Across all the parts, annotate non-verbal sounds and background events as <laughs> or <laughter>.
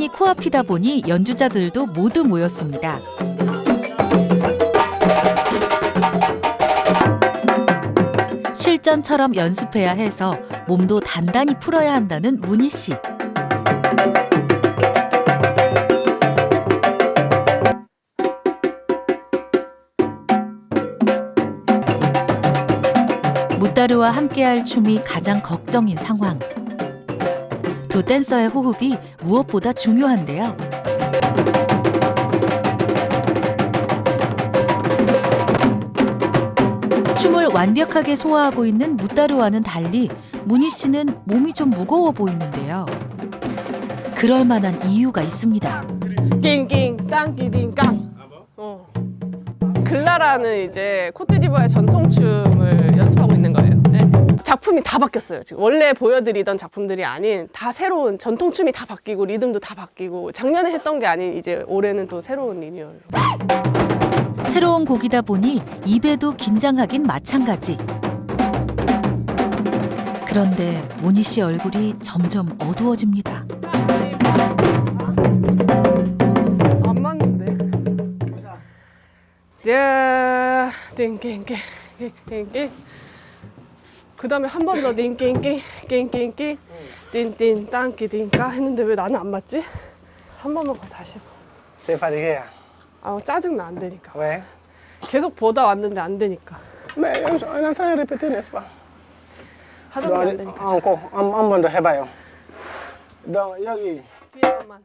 시간이 코앞이다 보니 연주자들도 모두 모였습니다. 실전처럼 연습해야 해서 몸도 단단히 풀어야 한다는 문희 씨. 무따르와 함께할 춤이 가장 걱정인 상황. 두 댄서의 호흡이 무엇보다 중요한데요. 춤을 완벽하게 소화하고 있는 무따르와는 달리 문희 씨는 몸이 좀 무거워 보이는데요. 그럴 만한 이유가 있습니다. 낑낑 깡끼딩 깡. 어. 글라라는 이제 코트디부아의 전통 춤을 작품이 다 바뀌었어요. 지금 원래 보여드리던 작품들이 아닌 다 새로운 전통 춤이 다 바뀌고 리듬도 다 바뀌고 작년에 했던 게 아닌 이제 올해는 또 새로운 리뉴얼로. 새로운 곡이다 보니 입에도 긴장하긴 마찬가지. 그런데 문희 씨 얼굴이 점점 어두워집니다. 안 맞는데. 야, 띵띵띵, 띵띵. 그 다음에 한 번 더 띵띵띵, 띵띵띵, 띵띵, 땅끼띵까 했는데 왜 나는 안 맞지? 한 번만 더 다시 해봐. Sei fatichea? 아 짜증나 안 되니까. 왜? 계속 보다 왔는데 안 되니까. So, non sai ripetere, n'est-ce pas? 하던 게안 되니까. Anko, 한, 한번 더 해봐요. 너 여기 뒤에만.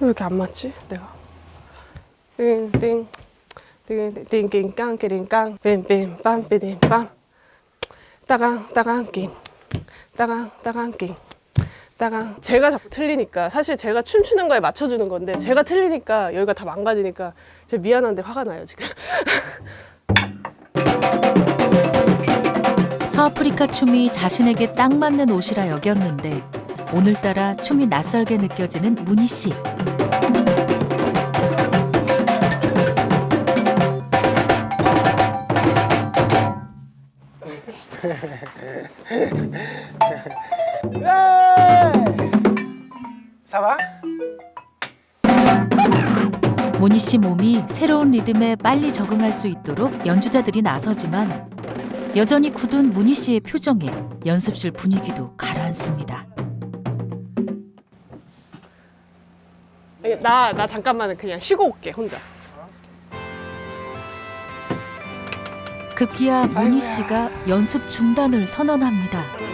왜 이렇게 안 맞지? 내가. 띵띵. 띵띵 깡끼 띵깡. 빈빈 빰삐딘 빰. 따강 따강끼 따강 따강끼 따강. 제가 자꾸 틀리니까. 사실 제가 춤추는 거에 맞춰주는 건데 제가 틀리니까 여기가 다 망가지니까 제가 미안한데 화가 나요 지금. <laughs> 서아프리카 춤이 자신에게 딱 맞는 옷이라 여겼는데 오늘따라 춤이 낯설게 느껴지는 문희 씨. Ça va? 문희 씨 몸이 새로운 리듬에 빨리 적응할 수 있도록 연주자들이 나서지만 여전히 굳은 문희 씨의 표정에 연습실 분위기도 가라앉습니다. 나, 나 잠깐만은 그냥 쉬고 올게 혼자 급기야 문희 씨가 연습 중단을 선언합니다. 네.